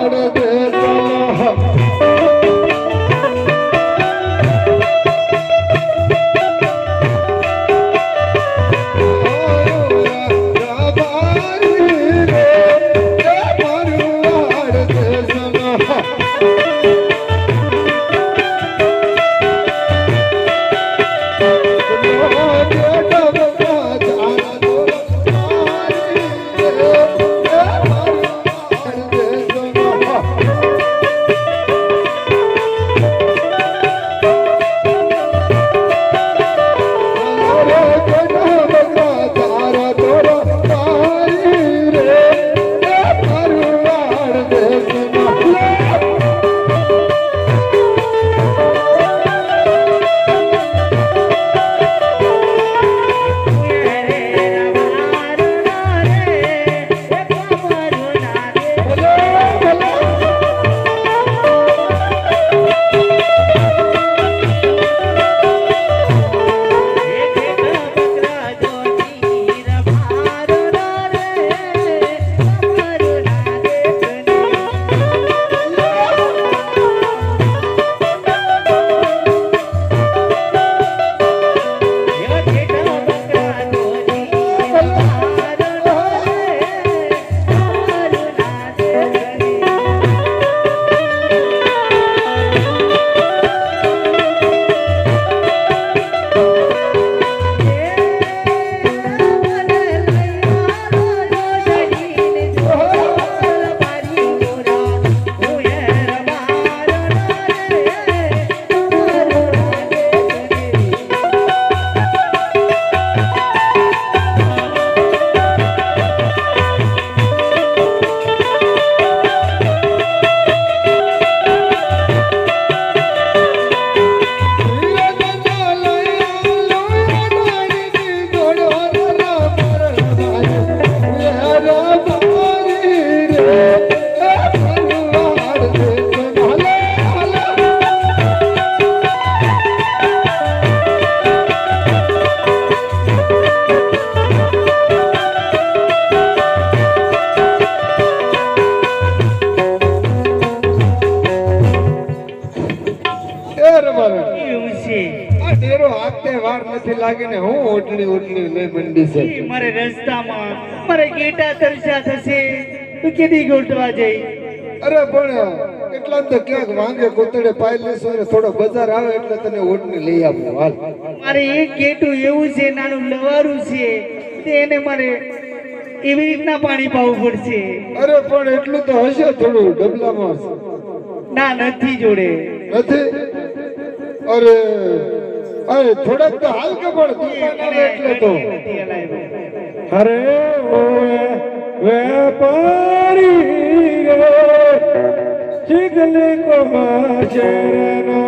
એવું વાર નથી લાગીને હું ઓટલી ઓટલી લઈ બંડી છે. મારે રસ્તામાં મારે ગેટા તરસ્યા થશે. તો કેદી ગોઠવા જઈ? અરે પણ એટલા તો ક્યાંક વાંગે કોતડે પાય લેશો ને થોડો બજાર આવે એટલે તને ઓટલી લઈ આપું હાલ. મારે એક ગેટું એવું છે નાનું લવારું છે તે એને મારે એવી રીતના પાણી પાવું પડશે. અરે પણ એટલું તો હશે થોડું ડબલામાં. ના નથી જોડે. નથી? અરે અરે, થોડાક તો હાલ કે પણ દુકાન આવે એટલે તો અરે, ઓએ, વેપારી રે, ચીગલે કો માચરનો